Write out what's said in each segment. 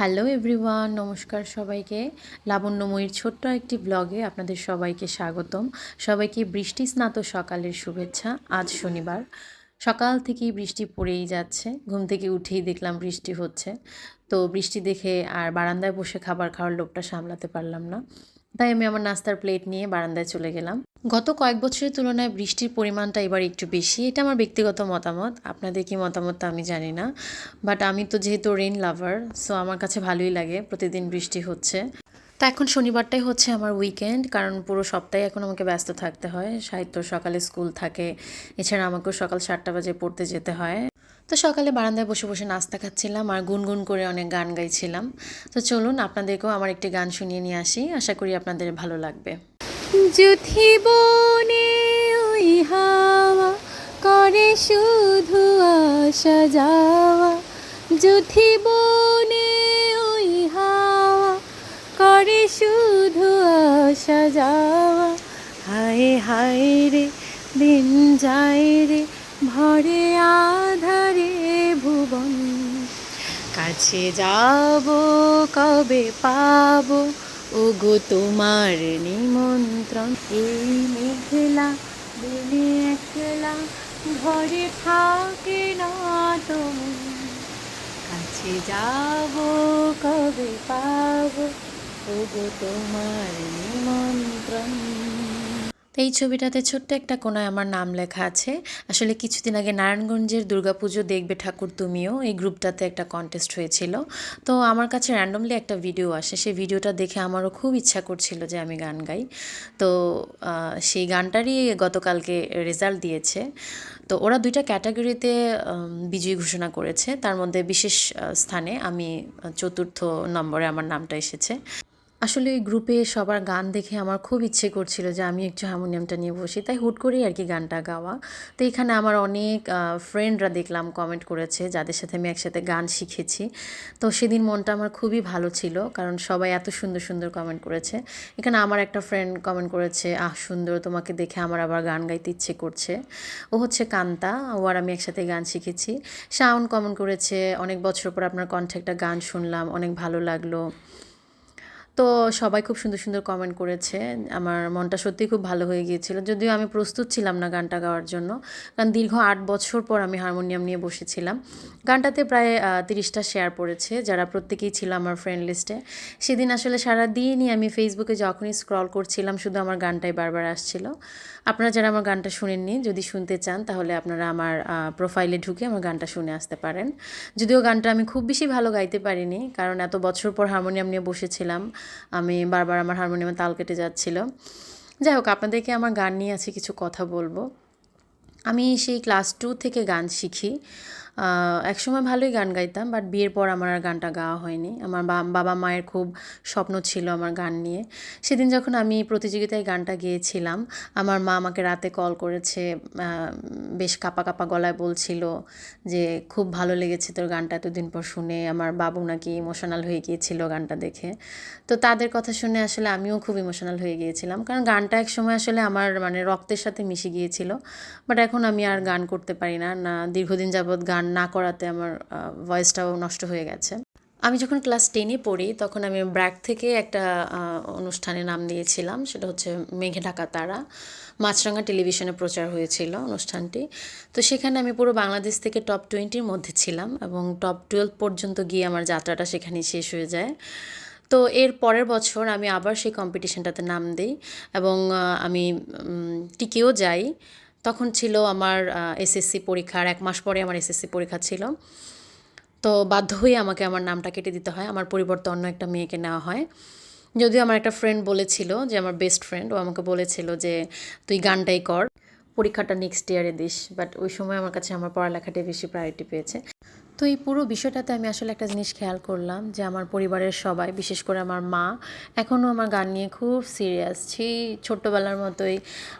Hello everyone, নমস্কার সবাইকে। লাবণ্যময়ীর ছোট্ট একটি ব্লগে আপনাদের সবাইকে স্বাগতম। সবাইকে বৃষ্টি স্নাত সকালের শুভেচ্ছা, আজ শনিবার। সকাল থেকেই বৃষ্টি পড়েই যাচ্ছে, ঘুম থেকে উঠেই দেখলাম বৃষ্টি হচ্ছে। তো বৃষ্টি দেখে আর বারান্দায় বসে খাবার খাওয়ার লোকটা সামলাতে পারলাম না। তাই আমি আমার নাস্তার প্লেট নিয়ে বারান্দায় চলে গেলাম। গত কয়েক বছরের তুলনায় বৃষ্টির পরিমাণটা এবার একটু বেশি। এটা আমার ব্যক্তিগত মতামত। আপনাদের কি মতামত তা আমি জানি না। বাট আমি তো যেহেতু রেন লাভার সো আমার কাছে ভালোই লাগে প্রতিদিন বৃষ্টি হচ্ছে। তা এখন শনিবারটাই হচ্ছে আমার উইকেন্ড কারণ পুরো সপ্তাহে এখন আমাকে ব্যস্ত থাকতে হয়। সাহিত্য সকালে স্কুল থাকে, এছাড়া আমাকেও সকাল সাতটা বাজে পড়তে যেতে হয়। তো সকালে বারান্দায় বসে বসে নাস্তা খাচ্ছিলাম আর গুনগুন করে অনেক গান গাইছিলাম। তো চলুন আপনাদেরকেও আমার একটি গান শুনিয়ে নিয়ে আসি। আশা করি আপনাদের ভালো লাগবে। যুথি বনে ওই হাওয়া করে শুধু আসা যাওয়া। যুথি বনে ওই হাওয়া করে শুধু আসা যাওয়া। হায় হায় রে, দিন যায় রে ভরে আধারে ভুবন। কাছে যাব, কবে পাব? ওগো তোমার নিমন্ত্রণ। এই মেঘলা দিনে একলা ঘরে থাকে না তুমি। কাছে যাব, কবে পাব? ওগো তোমার নিমন্ত্রণ। এই ছবিটাতে ছোট্ট একটা কোনায় আমার নাম লেখা আছে। আসলে কিছুদিন আগে নারায়ণগঞ্জের দুর্গাপুজো দেখবে ঠাকুর তুমিও, এই গ্রুপটাতে একটা কন্টেস্ট হয়েছিল। তো আমার কাছে র্যান্ডমলি একটা ভিডিও আসে, সেই ভিডিওটা দেখে আমারও খুব ইচ্ছা করছিল যে আমি গান গাই। তো সেই গানটারই গতকালকে রেজাল্ট দিয়েছে। তো ওরা দুইটা ক্যাটাগরিতে বিজয়ী ঘোষণা করেছে। তার মধ্যে বিশেষ স্থানে আমি চতুর্থ নম্বরে আমার নামটা এসেছে। আসলে ওই গ্রুপে সবার গান দেখে আমার খুব ইচ্ছে করছিল যে আমি একটু হারমোনিয়ামটা নিয়ে বসি। তাই হুট করেই আর কি গানটা গাওয়া। তো এখানে আমার অনেক ফ্রেন্ডরা দেখলাম কমেন্ট করেছে, যাদের সাথে আমি একসাথে গান শিখেছি। তো সেদিন মনটা আমার খুবই ভালো ছিল, কারণ সবাই এত সুন্দর সুন্দর কমেন্ট করেছে। এখানে আমার একটা ফ্রেন্ড কমেন্ট করেছে, আহ, সুন্দর, তোমাকে দেখে আমার আবার গান গাইতে ইচ্ছে করছে। ও হচ্ছে কান্তা, ও আর আমি একসাথে গান শিখেছি। শাওন কমেন্ট করেছে, অনেক বছর পর আপনার কণ্ঠে একটা গান শুনলাম, অনেক ভালো লাগল। তো সবাই খুব সুন্দর সুন্দর কমেন্ট করেছে। আমার মনটা সত্যিই খুব ভালো হয়ে গিয়েছিল। যদিও আমি প্রস্তুত ছিলাম না গানটা গাওয়ার জন্য, কারণ দীর্ঘ আট বছর পর আমি হারমোনিয়াম নিয়ে বসেছিলাম। গানটাতে প্রায় তিরিশটা শেয়ার পড়েছে, যারা প্রত্যেকেই ছিল আমার ফ্রেন্ড লিস্টে সেদিন আসলে সারা দিনই আমি ফেসবুকে যখনই স্ক্রল করছিলাম, শুধু আমার গানটাই বারবার আসছিল। আপনারা যারা আমার গানটা শুনেননি, যদি শুনতে চান, তাহলে আপনারা আমার প্রোফাইলে ঢুকে আমার গানটা শুনে আসতে পারেন। যদিও গানটা আমি খুব বেশি ভালো গাইতে পারিনি, কারণ এত বছর পর হারমোনিয়াম নিয়ে বসেছিলাম। আমি বারবার আমার হারমোনিয়ামে তাল কেটে যাচ্ছিল। যাই হোক, আপনাদেরকে আমার গান নিয়ে আছে কিছু কথা বলব। আমি সেই ক্লাস টু থেকে গান শিখি। একসময় ভালোই গান গাইতাম বাট বিয়ের পর আমার আর গানটা গাওয়া হয়নি। আমার বাবা মায়ের খুব স্বপ্ন ছিল আমার গান নিয়ে। সেদিন যখন আমি প্রতিযোগিতায় গানটা গেয়েছিলাম, আমার মা আমাকে রাতে কল করেছে বেশ কাপা কাপা গলায় বলছিল যে, খুব ভালো লেগেছে তোর গানটা এতদিন পর শুনে। আমার বাবু নাকি ইমোশনাল হয়ে গিয়েছিল গানটা দেখে। তো তাদের কথা শুনে আসলে আমিও খুব ইমোশনাল হয়ে গিয়েছিলাম। কারণ গানটা এক সময় আসলে আমার মানে রক্তের সাথে মিশে গিয়েছিল বাট এখন আমি আর গান করতে পারি না। না, দীর্ঘদিন যাবৎ গান না করাতে আমার ভয়েসটাও নষ্ট হয়ে গেছে। আমি যখন ক্লাস টেনে পড়ি, তখন আমি ব্র্যাক থেকে একটা অনুষ্ঠানে নাম দিয়েছিলাম, সেটা হচ্ছে মেঘে ঢাকা তারা। মাছরাঙা টেলিভিশনে প্রচার হয়েছিল অনুষ্ঠানটি। তো সেখানে আমি পুরো বাংলাদেশ থেকে টপ টোয়েন্টির মধ্যে ছিলাম এবং টপ টুয়েলভ পর্যন্ত গিয়ে আমার যাত্রাটা সেখানেই শেষ হয়ে যায়। তো এর পরের বছর আমি আবার সেই কম্পিটিশনটাতে নাম দিই এবং আমি টিকেও যাই। তখন ছিল আমার এসএসসি পরীক্ষার, এক মাস পরে আমার এসএসসি পরীক্ষা ছিল। তো বাধ্য হয়ে আমাকে আমার নামটা কেটে দিতে হয়। আমার পরিবর্তে অন্য একটা মেয়েকে নেওয়া হয়। যদিও আমার একটা ফ্রেন্ড বলেছিল যে, আমার বেস্ট ফ্রেন্ড ও আমাকে বলেছিল যে, তুই গানটাই কর, পরীক্ষাটা নেক্সট ইয়ারে দিস। বাট ওই সময় আমার কাছে আমার পড়ালেখাটাই বেশি প্রায়োরিটি পেয়েছে। তো এই পুরো বিষয়টাতে আমি আসলে একটা জিনিস খেয়াল করলাম যে আমার পরিবারের সবাই, বিশেষ করে আমার মা এখনও আমার গান নিয়ে খুব সিরিয়াস সেই ছোট্টবেলার মতোই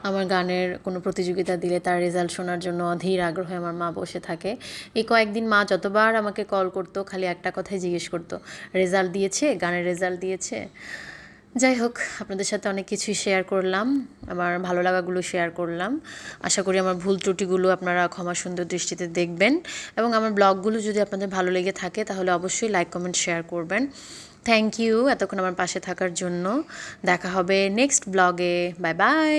আমার গানের কোনো প্রতিযোগিতা দিলে তার রেজাল্ট শোনার জন্য অধীর আগ্রহে আমার মা বসে থাকে। এই কয়েকদিন মা যতবার আমাকে কল করতো, খালি একটা কথাই জিজ্ঞেস করতো রেজাল্ট দিয়েছে? গানের রেজাল্ট দিয়েছে? যাই হোক, আপনাদের সাথে অনেক কিছুই শেয়ার করলাম, আমার ভালো লাগাগুলো শেয়ার করলাম। আশা করি আমার ভুল ত্রুটিগুলো আপনারা ক্ষমা সুন্দর দৃষ্টিতে দেখবেন এবং আমার ব্লগগুলো যদি আপনাদের ভালো লেগে থাকে, তাহলে অবশ্যই লাইক কমেন্ট শেয়ার করবেন। থ্যাংক ইউ এতক্ষণ আমার পাশে থাকার জন্য। দেখা হবে নেক্সট ব্লগে বাই বাই